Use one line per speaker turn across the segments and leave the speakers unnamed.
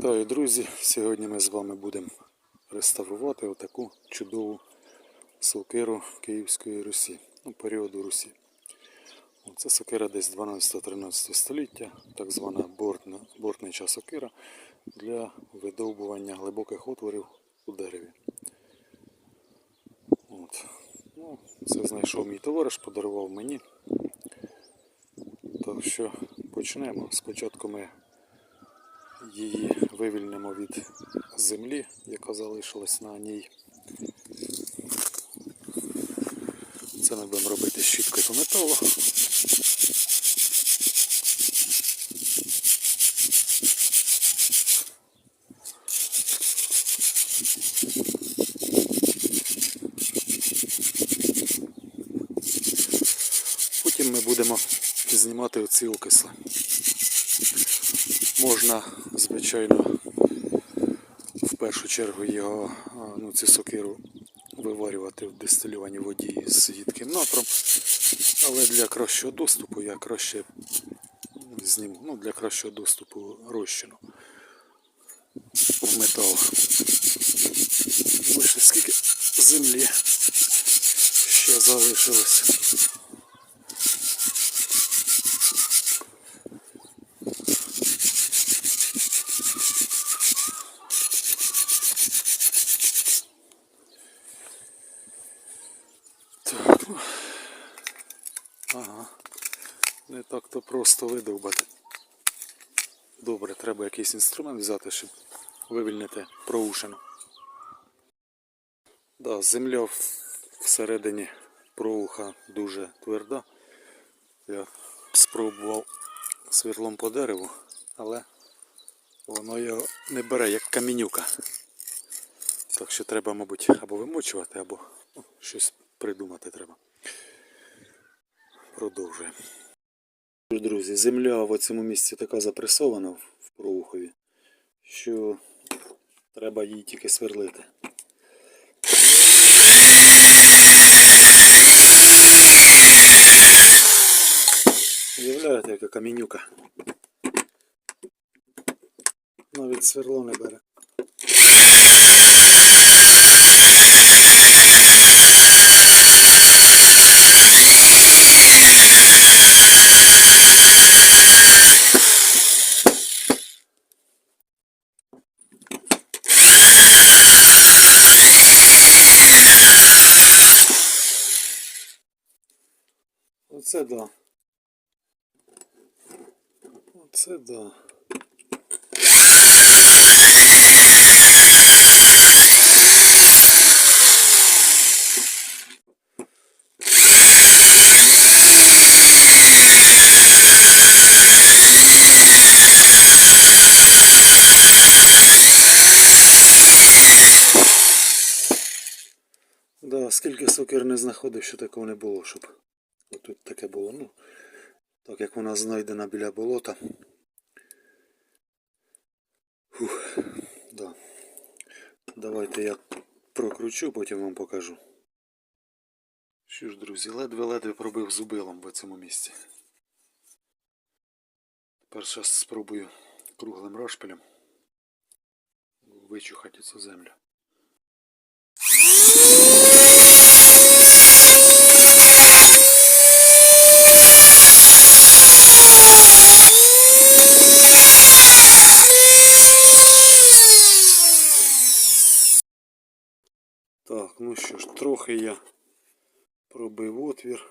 Вітаю, друзі! Сьогодні ми з вами будемо реставрувати отаку чудову сокиру Київської Русі, ну, періоду Русі. Це сокира десь 12-13 століття, так звана бортна, бортнича сокира для видовбування глибоких отворів у дереві. От. Ну, це знайшов мій товариш, подарував мені. Так що почнемо. Спочатку ми її вивільнимо від землі, яка залишилась на ній. Це ми будемо робити щіткою по металу. Потім ми будемо знімати оці окисли. Можна, звичайно, в першу чергу його, ну, цю сокиру виварювати в дистилюваній воді з їдким натром. Але для кращого доступу я краще зніму. Ну, для кращого доступу розчину в метал. Бачите, скільки землі ще залишилось. То просто видовбати. Добре, треба якийсь інструмент взяти, щоб вивільнити проушину. Да, земля всередині проуха дуже тверда. Я спробував світлом по дереву, але воно його не бере як камінюка. Так що треба, мабуть, або вимочувати, або щось придумати треба. Продовжуємо. Друзі, земля в цьому місці така запресована в проухові, що треба її тільки сверлити. Уявляєте, яка камінюка. Навіть сверло не бере. Оце да. Оце да. Да, скільки сокир не знаходив, що такого не було, щоб отут таке було. Ну, так як вона знайдена біля болота. Фух, да. Давайте я прокручу, потім вам покажу. Що ж, друзі, ледве-ледве пробив зубилом в цьому місці. Тепер зараз спробую круглим розпилем вичухати цю землю. Так, ну що ж, трохи я пробив отвір.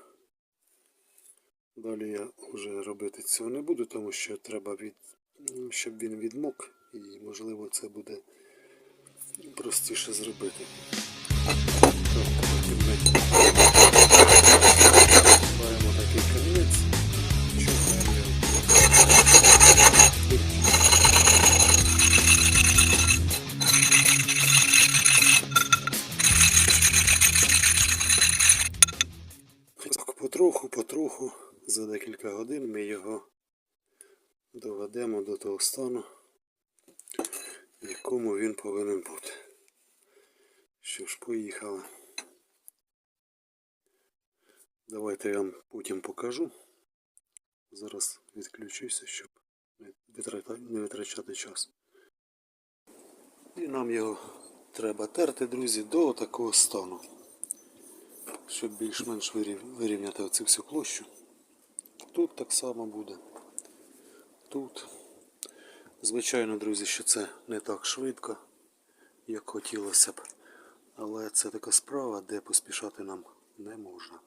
Далі я вже робити цього не буду, тому що треба від, щоб він відмок і можливо це буде простіше зробити. Доведемо до того стану, в якому він повинен бути. що ж, поїхали. Давайте я вам потім покажу. Зараз відключуся, щоб не витрачати час. І нам його треба терти, друзі, до такого стану. Щоб більш-менш вирівняти оцю всю площу. Тут так само буде. Тут. Звичайно, друзі, що це не так швидко, як хотілося б. Але це така справа, де поспішати нам не можна.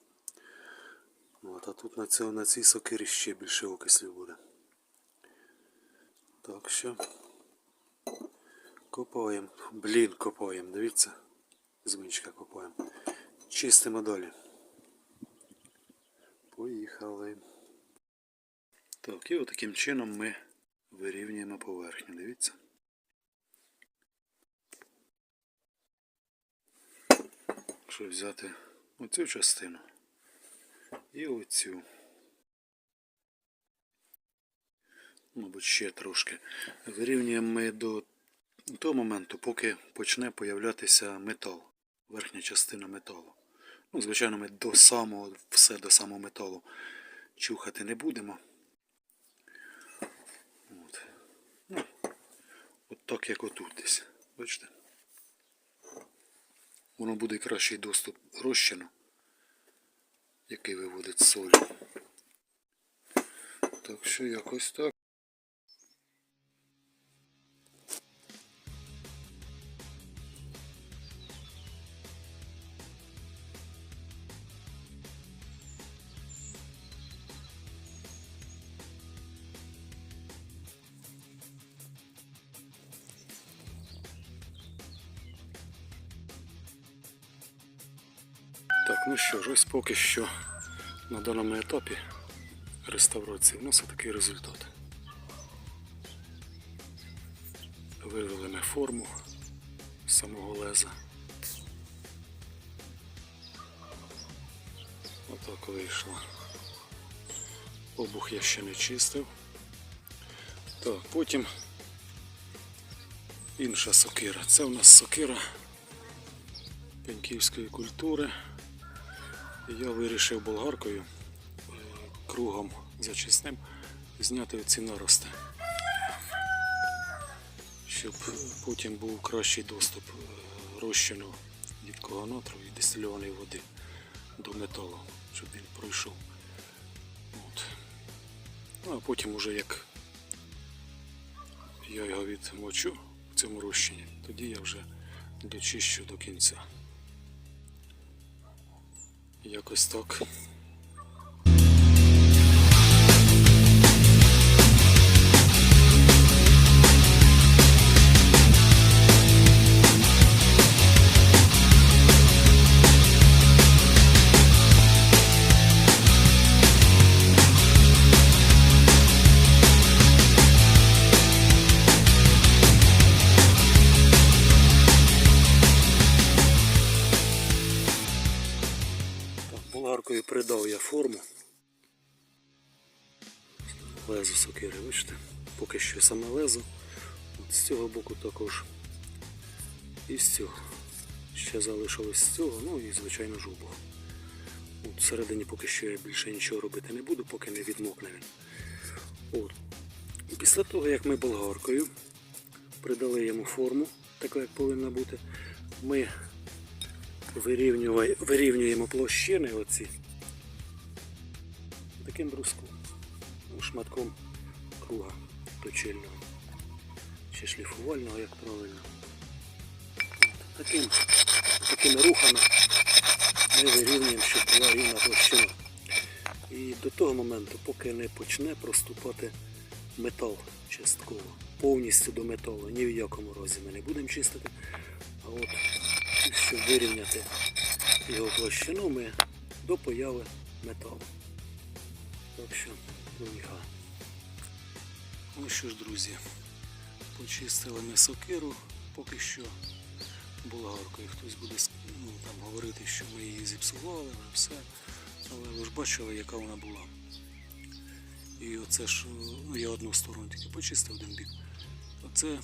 От, а тут на, цьому, на цій сокирі ще більше окислів буде. Так що копаємо. Блін, копаємо, дивіться. Звичка копаємо. Чистимо далі. Поїхали. Так, і отаким чином ми вирівнюємо поверхню, дивіться. Якщо взяти оцю частину і оцю. Мабуть, ще трошки. Вирівнюємо ми до того моменту, поки почне появлятися метал, верхня частина металу. Ну, звичайно, ми до самого, все до самого металу чухати не будемо. От. Ну, от так, як отут десь. Бачите? Воно буде кращий доступ розчину, який виводить соль. Так що якось так. Ну що ж, ось поки що на даному етапі реставрації у нас такий результат. Вивели ми форму самого леза. Отак вийшло. Обух я ще не чистив. Так, потім інша сокира. Це у нас сокира пеньківської культури. Я вирішив болгаркою е, кругом зачисним зняти оці нарости, щоб потім був кращий доступ е, розчину рідкого натру і дистильованої води до металу, щоб він пройшов. От. Ну, а потім уже як я його відмочу в цьому розчині, тоді я вже дочищу до кінця. Якось так. Саме лезо. От з цього боку також. І з цього. Ще залишилось з цього, ну і звичайно. От всередині поки що я більше нічого робити не буду, поки не відмокне він. От. Після того, як ми болгаркою придали йому форму, таку як повинна бути, ми вирівнюємо площини оці таким бруском, ну, шматком круга точильного чи шліфувального, як правильно. Таким, такими рухами ми вирівнюємо, щоб була рівна площина. І до того моменту, поки не почне проступати метал частково, повністю до металу, ні в якому разі ми не будемо чистити. А от щоб вирівняти його площину, ми до появи металу. Так що, поїхали. Ну що ж, друзі, почистили ми сокиру, поки що булгаркою. Хтось буде ну, там, говорити, що ми її зіпсували, все. Але ви ж бачили, яка вона була. І оце ж ну, я одну сторону тільки почистив один бік. Оце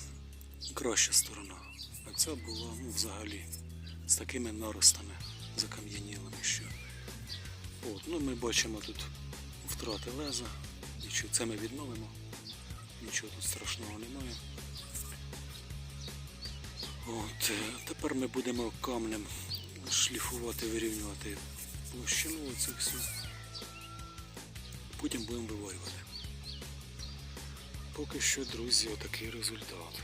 краща сторона. А ця була ну, взагалі з такими наростами закам'янілими, що. От, ну ми бачимо тут втрати леза. Нічого, це ми відновимо. Нічого тут страшного немає. От, е, тепер ми будемо камнем шліфувати, вирівнювати площину оцю всю. Потім будемо виварювати. Поки що, друзі, отакий результат.